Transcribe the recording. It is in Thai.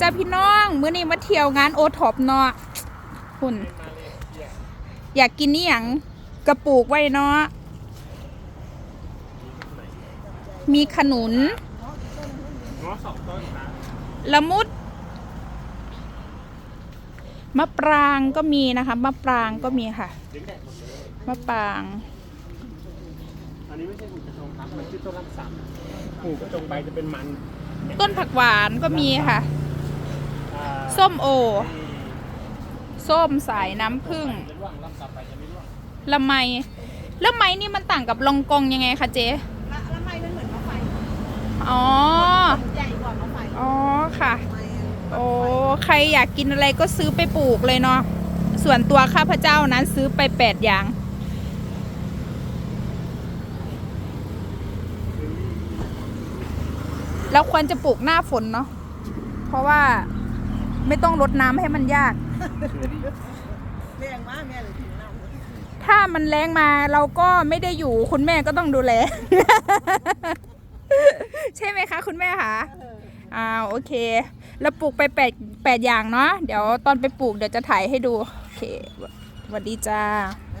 จ้าพี่น้องมื้อนี้มาเที่ยวงานโอท็อปเนาะคุณอยากกินนี่หยังกระปุกไว้เนาะมีขนุนง้อสองต้นนะละมุด มะปรางก็มีนะคะ มะปรางก็มีค่ะเลี้ยงแดดหมดเลยมะปราง อันนี้ไม่ใช่หูกระจงครับมันชื่อต้นลำสัมหูกระจงใบจะเป็นมัน ต้นผักหวานก็มีค่ะอ่า ส้มโอ ส้มสายน้ำผึ้งจะร่วงลำสัมใบจะไม่ร่วงละไมละไมนี่มันต่างกับลองกองยังไงคะเจ๊ละละไมมันเหมือนมะไฟอ๋อใหญ่กว่ามะไฟอ๋อค่ะไมโอ้ใครอยากกินอะไรก็ซื้อไปปลูกเลยเนาะส่วนตัวข้าพเจ้านั้นซื้อไปแปดอย่างแล้วควรจะปลูกหน้าฝนเนาะเพราะว่า ไม่ต้องรดน้ำให้มันยาก แรงมากแม่เลยถึงน้ำถ้ามันแรงมาเราก็ไม่ได้อยู่คุณแม่ก็ต้องดูแล ใช่ไหมคะ คุณแม่คะอ่าโอเคแล้วปลูกไปแปดแปดอย่างเนาะเดี๋ยวตอนไปปลูกเดี๋ยวจะถ่ายให้ดู โอเคสวัสดีจ้า